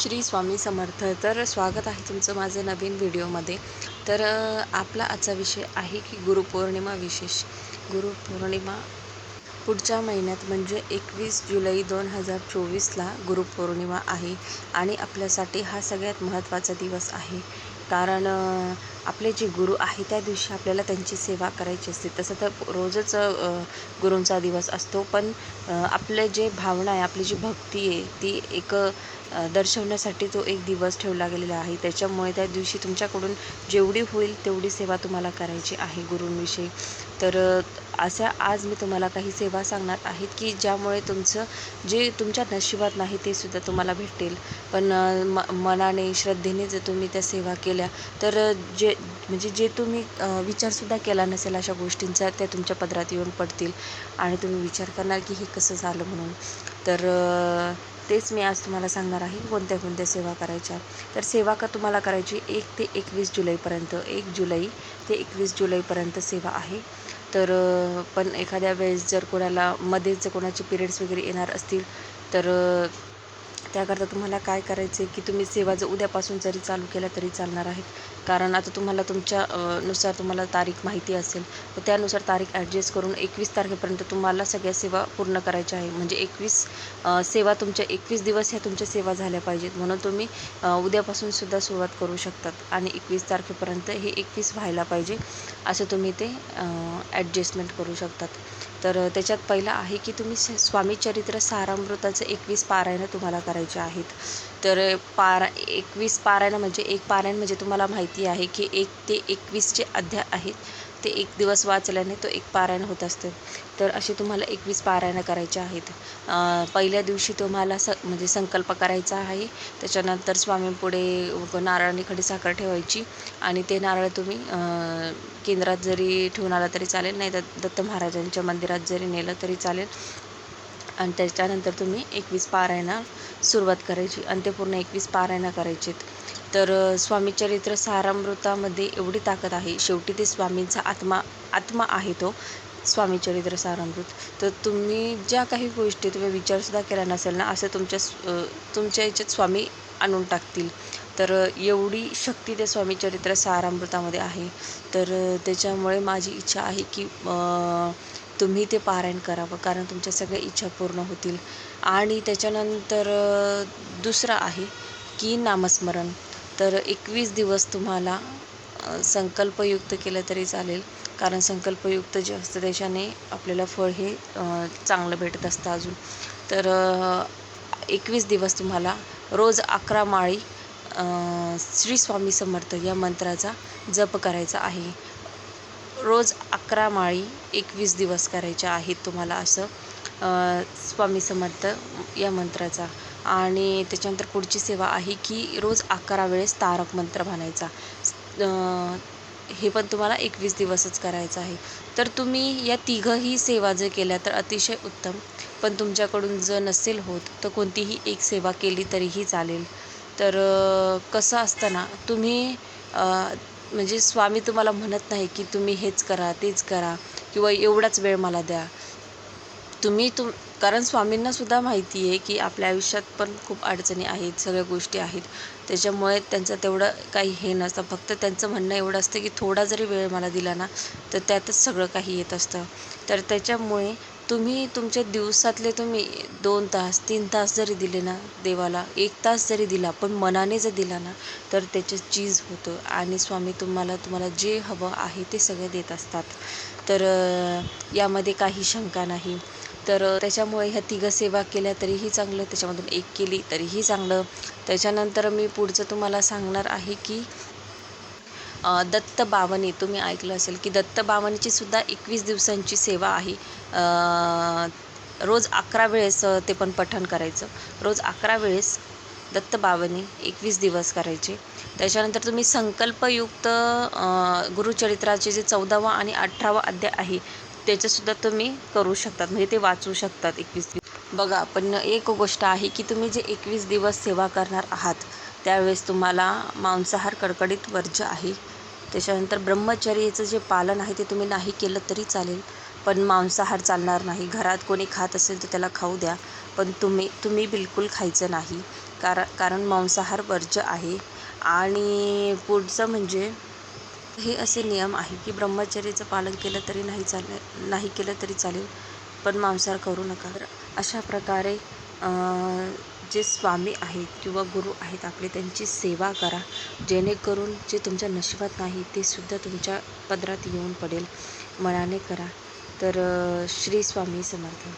श्री स्वामी समर्थ. तर स्वागत आहे तुमचं माझं नवीन व्हिडिओमध्ये. तर आपला आजचा विषय आहे की गुरुपौर्णिमा विशेष. गुरुपौर्णिमा पुढच्या महिन्यात म्हणजे एकवीस जुलै दोन हजार चोवीसला गुरुपौर्णिमा आहे आणि आपल्यासाठी हा सगळ्यात महत्त्वाचा दिवस आहे. कारण आपले जे गुरु आहे त्या दिवशी आपल्याला त्यांची सेवा करायची असते. तसं तर रोजच गुरूंचा दिवस असतो. पण आपलं आपले जे भावना आहे आपली जी भक्ती आहे ती एक दर्शवण्यासाठी तो एक दिवस ठेवला गेलेला आहे. त्याच्यामुळे त्या दिवशी तुमच्याकडून जेवढी होईल तेवढी सेवा तुम्हाला करायची आहे गुरूंविषयी. तर अशा आज मी तुम्हाला काही सेवा सांगणार आहेत की ज्यामुळे तुमचं जे तुमच्या नशिबात नाही ते सुद्धा तुम्हाला भेटेल. पण म मनाने श्रद्धेने जर तुम्ही त्या सेवा केल्या तर जे जे म्हणजे जे तुम्ही विचारसुद्धा केला नसेल अशा गोष्टींचा त्या तुमच्या पदरात येऊन पडतील. आणि तुम्ही विचार करणार की हे कसं झालं म्हणून. तर तेच मी आज तुम्हाला सांगणार आहे कोणत्या कोणत्या सेवा करायच्या. तर सेवा का तुम्हाला करायची एक ते एकवीस जुलैपर्यंत एक जुलै ते एकवीस जुलैपर्यंत सेवा आहे. तर पण एखाद्या वेळेस जर कोणाला मध्येच जर कोणाचे पिरियड्स वगैरे येणार असतील तर त्याकरता तुम्हाला काय करायचं आहे की तुम्ही सेवा जर उद्यापासून जरी चालू केल्या तरी चालणार आहेत. कारण आता तुम्हाला तुमच्या नुसार तुम्हाला तारीख माहिती असेल तर त्यानुसार तारीख ॲडजस्ट करून एकवीस तारखेपर्यंत तुम्हाला सगळ्या सेवा पूर्ण करायच्या आहे. म्हणजे एकवीस सेवा तुमच्या एकवीस दिवस ह्या तुमच्या सेवा झाल्या पाहिजेत. म्हणून तुम्ही उद्यापासून सुद्धा सुरुवात करू शकतात आणि एकवीस तारखेपर्यंत हे एकवीस व्हायला पाहिजे असं तुम्ही ते ॲडजस्टमेंट करू शकतात. तर त्याच्यात पहिलं आहे की तुम्ही स- स्वामी चरित्र सारामृताचं एकवीस पारायणं तुम्हाला करायचे आहेत. तर पारा एकवीस पारायणं म्हणजे एक पारायण म्हणजे तुम्हाला माहिती आहे की एक ते एकवीसचे अध्याय आहेत. ते एक दिवस वाचल्याने तो एक पारायण होत असतं. तर असे तुम्हाला एकवीस पारायणं करायचे आहेत. पहिल्या दिवशी तुम्हाला स म्हणजे संकल्प करायचा आहे. त्याच्यानंतर स्वामींपुढे नारळाने खडी साखर ठेवायची आणि ते नारळ तुम्ही केंद्रात जरी ठेवून आला तरी चालेल. नाही तर दत्त महाराजांच्या मंदिरात जरी नेलं तरी चालेल. आणि त्याच्यानंतर तुम्ही एकवीस पारायणं सुरुवात करायची. आणि ते पूर्ण एकवीस पारायणं करायचीत. तर स्वामीचरित्र स्वामी चरित्र सारामृतामध्ये एवढी ताकद आहे. शेवटी ते स्वामींचा आत्मा आत्मा आहे तो स्वामी चरित्र सारामृत. तर तुम्ही ज्या काही गोष्टी तुम्ही विचारसुद्धा केला नसेल ना असं तुमच्या तुमच्या याच्यात स्वामी आणून टाकतील. तर एवढी शक्ती त्या स्वामी चरित्र सारामृतामध्ये आहे. तर त्याच्यामुळे माझी इच्छा आहे की तुम्ही ते पारायण करावं कारण तुमच्या सगळ्या इच्छा पूर्ण होतील. आणि त्याच्यानंतर दुसरं आहे की नामस्मरण. तर एकवीस दिवस तुम्हाला संकल्पयुक्त केलं तरी चालेल. कारण संकल्पयुक्त जे असतं त्याच्याने आपल्याला फळ हे चांगलं भेटत असतं अजून. तर एकवीस दिवस तुम्हाला रोज अकरा माळी श्री स्वामी समर्थ या मंत्राचा जप करायचा आहे. रोज अकरा माळी एकवीस दिवस करायच्या आहेत तुम्हाला असं स्वामी समर्थ या मंत्राचा. आणि त्याच्यानंतर पुढची सेवा आहे की रोज अकरा वेळेस तारक मंत्र म्हणायचा. हे पण तुम्हाला एकवीस दिवसच करायचं आहे. तर तुम्ही या तिघंही सेवा जर केल्या तर अतिशय उत्तम. पण तुमच्याकडून जर नसेल होत तर कोणतीही एक सेवा केली तरीही चालेल. तर कसं असतं ना तुम्ही म्हणजे स्वामी तुम्हाला म्हणत नाही की तुम्ही हेच करा तेच करा किंवा एवढाच वेळ मला द्या. तुम्ही तुम कारण स्वामींना सुद्धा माहिती आहे की आपल्या आयुष्यात पण खूप अडचणी आहेत सगळ्या गोष्टी आहेत. त्याच्यामुळे त्यांचं तेवढं काही हे नसतं. फक्त त्यांचं म्हणणं एवढं असतं की थोडा जरी वेळ मला दिला ना तर त्यातच सगळं काही येत असतं. तर त्याच्यामुळे तुम्ही तुमच्या दिवसातले तुम्ही दोन तास तीन तास जरी दिले ना देवाला एक तास जरी दिला पण मनाने जर दिला ना तर त्याचे चीज होतं आणि स्वामी तुम्हाला तुम्हाला जे हवं आहे ते सगळं देत असतात. तर यामध्ये काही शंका नाही. तर त्याच्यामुळे ह्या तिघं सेवा केल्या तरीही चांगलं त्याच्यामधून एक केली तरीही चांगलं. त्याच्यानंतर मी पुढचं तुम्हाला सांगणार आहे की दत्त बावनी तुम्ही ऐकलं असेल की दत्त बावनीची सुद्धा एकवीस दिवसांची सेवा आहे. रोज अकरा वेळेस ते पण पठण करायचं. रोज अकरा वेळेस दत्त बावनी एकवीस दिवस करायचे. त्याच्यानंतर तुम्ही संकल्पयुक्त गुरुचरित्राचे जे चौदावा आणि अठरावा अध्याय आहे त्याचंसुद्धा तुम्ही करू शकतात म्हणजे ते वाचू शकतात एकवीस दिवस. बघा पण एक गोष्ट आहे की तुम्ही जे एकवीस दिवस सेवा करणार आहात त्यावेळेस तुम्हाला मांसाहार कडकडीत वर्ज्य आहे. त्याच्यानंतर ब्रह्मचर्याचं जे पालन आहे ते तुम्ही नाही केलं तरी चालेल पण मांसाहार चालणार नाही. घरात कोणी खात असेल तर त्याला खाऊ द्या पण तुम्ही तुम्ही बिलकुल खायचं नाही. कारण कारण मांसाहार वर्ज्य आहे. आणि पुढचं म्हणजे हे असे नियम आहे की ब्रह्मचर्याचं पालन केलं तरी नाही चालेल नाही केलं तरी चालेल पण मांसाहार करू नका. तर अशा प्रकारे जे स्वामी आहेत किंवा गुरु आहेत आपले त्यांची सेवा करा. जेणेकरून जे तुमच्या नशिबात नाही ते सुद्धा तुमच्या पदरात येऊन पडेल. मनाने करा. तर श्री स्वामी समर्थ.